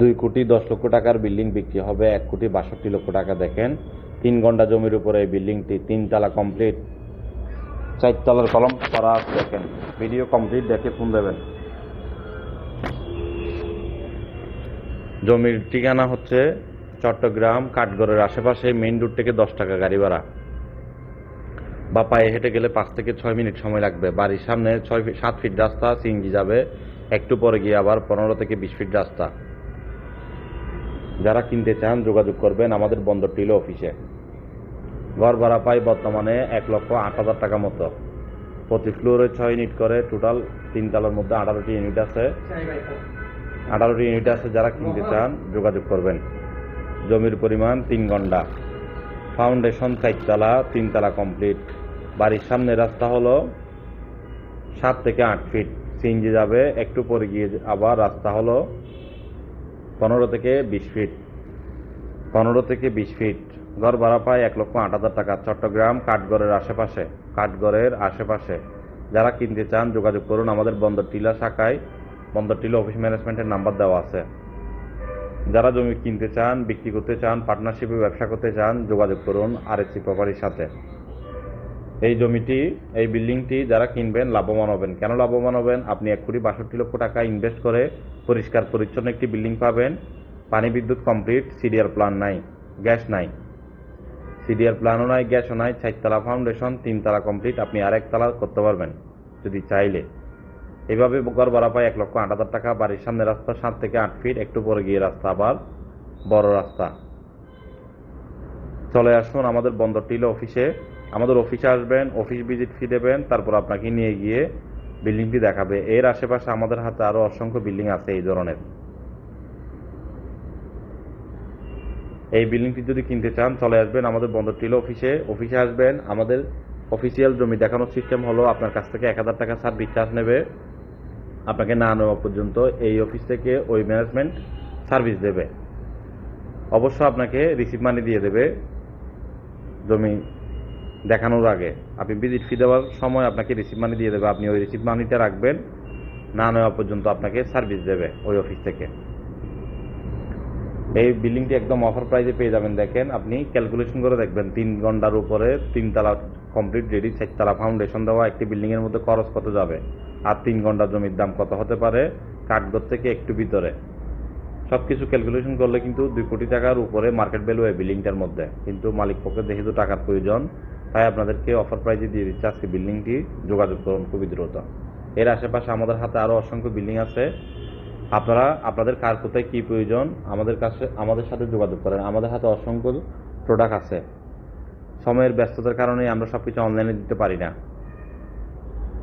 দুই কোটি দশ লক্ষ টাকার বিল্ডিং বিক্রি হবে, এক কোটি বাষট্টি লক্ষ টাকা দেখেন। তিন ঘণ্টা জমির উপরে এই বিল্ডিংটি তিনতলা কমপ্লিট। চারতলার কলম করা দেখেন। ভিডিও কমপ্লিট দেখে ফোন দেবেন। জমির ঠিকানা হচ্ছে চট্টগ্রাম কাঠগড়ের আশেপাশে মেইন রোড থেকে দশ টাকা গাড়ি ভাড়া। বা পায়ে হেঁটে গেলে পাঁচ থেকে ছয় মিনিট সময় লাগবে। বাড়ির সামনে ছয় সাত ফিট রাস্তা, সিএনজি যাবে। একটু পরে গিয়ে আবার পনেরো থেকে বিশ ফিট রাস্তা। যারা কিনতে চান, যোগাযোগ করবেন আমাদের বন্দর টিলো অফিসে। ঘর ভাড়া পাই বর্তমানে এক লক্ষ আট হাজার টাকা মতো। প্রতি ফ্লোরে ছয় ইউনিট করে, টোটাল তিনতলার মধ্যে আঠারোটি ইউনিট আছে। আঠারোটি ইউনিট আছে যারা কিনতে চান, যোগাযোগ করবেন। জমির পরিমাণ তিন ঘণ্টা। ফাউন্ডেশন চারতলা তিনতলা কমপ্লিট। বাড়ির সামনে রাস্তা হলো সাত থেকে আট ফিট। সিএনজি যাবে, একটু পরে গিয়ে আবার রাস্তা হলো পনেরো থেকে বিশ ফিট পনেরো থেকে বিশ ফিট ঘর ভাড়া পায় এক লক্ষ আট হাজার টাকা। চট্টগ্রাম কাঠগড়ের আশেপাশে। কাঠগড়ের আশেপাশে। যারা কিনতে চান, যোগাযোগ করুন। আমাদের বন্দর টিলা শাখায় বন্দর টিলা অফিস ম্যানেজমেন্টের নাম্বার দেওয়া আছে। যারা জমি কিনতে চান, বিক্রি করতে চান পার্টনারশিপে ব্যবসা করতে চান, যোগাযোগ করুন আর এসি প্রপার্টির সাথে। এই জমিটি, এই বিল্ডিংটি যারা কিনবেন লাভবান হবেন। কেন লাভবান হবেন? আপনি এক কোটি বাষট্টি লক্ষ টাকা ইনভেস্ট করে পরিষ্কার পরিচ্ছন্ন একটি বিল্ডিং পাবেন। পানি বিদ্যুৎ কমপ্লিট, সিডিআর প্ল্যান নাই, গ্যাস নাই। সিডিআর প্ল্যানও নাই, গ্যাসও নাই, চারতলা ফাউন্ডেশন, তিনতলা কমপ্লিট, আপনি আরেক তলা করতে পারবেন, যদি চাইলে। এভাবে ঘর ভাড়া পায় এক লক্ষ আট হাজার টাকা, বাড়ির সামনে রাস্তা সাত থেকে আট ফিট, একটু পরে গিয়ে রাস্তা আবার বড় রাস্তা। চলে আসুন আমাদের বন্দর টিলো অফিসে। আমাদের অফিসে আসবেন অফিস ভিজিট ফি দেবেন, তারপর আপনাকে নিয়ে গিয়ে বিল্ডিংটি দেখাবে। এর আশেপাশে আমাদের হাতে আরও অসংখ্য বিল্ডিং আছে এই ধরনের। এই বিল্ডিংটি যদি কিনতে চান, চলে আসবেন আমাদের বন্দর টিলো অফিসে অফিসে আসবেন, আমাদের অফিসিয়াল জমি দেখানোর সিস্টেম হলো আপনার কাছ থেকে এক হাজার টাকা সার্ভিস চার্জ নেবে। আপনাকে না নেওয়া পর্যন্ত এই অফিস থেকে ওই ম্যানেজমেন্ট সার্ভিস দেবে। অবশ্য আপনাকে রিসিভ মানি দিয়ে দেবে। জমি দেখানোর আগে। আপনি ভিজিট ফি দেওয়ার সময় আপনাকে রিসিভ মানি দিয়ে দেবে। আপনি ওই রিসিভ মানিটা রাখবেন, না নেওয়া পর্যন্ত আপনাকে সার্ভিস দেবে ওই অফিস থেকে। এই বিল্ডিংটি একদম অফার প্রাইসে পেয়ে যাবেন। দেখেন, আপনি ক্যালকুলেশন করে দেখবেন। তিন ঘণ্টার উপরে তিনতলা কমপ্লিট রেডি চারতলা ফাউন্ডেশন দেওয়া একটি বিল্ডিংয়ের মধ্যে খরচ কত যাবে? আর তিন ঘণ্টা জমির দাম কত হতে পারে? কাঠগড় থেকে একটু ভিতরে। সব কিছু ক্যালকুলেশন করলে কিন্তু দুই কোটি টাকার উপরে মার্কেট ভ্যালু এই বিল্ডিংটার মধ্যে। কিন্তু মালিক পক্ষে যেহেতু টাকার প্রয়োজন তাই আপনাদেরকে অফার প্রাইজে দিয়ে দিচ্ছে আজকে বিল্ডিংটি যোগাযোগ করুন খুবই দ্রুত। এর আশেপাশে আমাদের হাতে আরও অসংখ্য বিল্ডিং আছে। আপনারা, আপনাদের কার কোথায় কী প্রয়োজন, আমাদের কাছে, আমাদের সাথে যোগাযোগ করেন। আমাদের হাতে অসংখ্য প্রোডাক্ট আছে। সময়ের ব্যস্ততার কারণে আমরা সব কিছু অনলাইনে দিতে পারি না।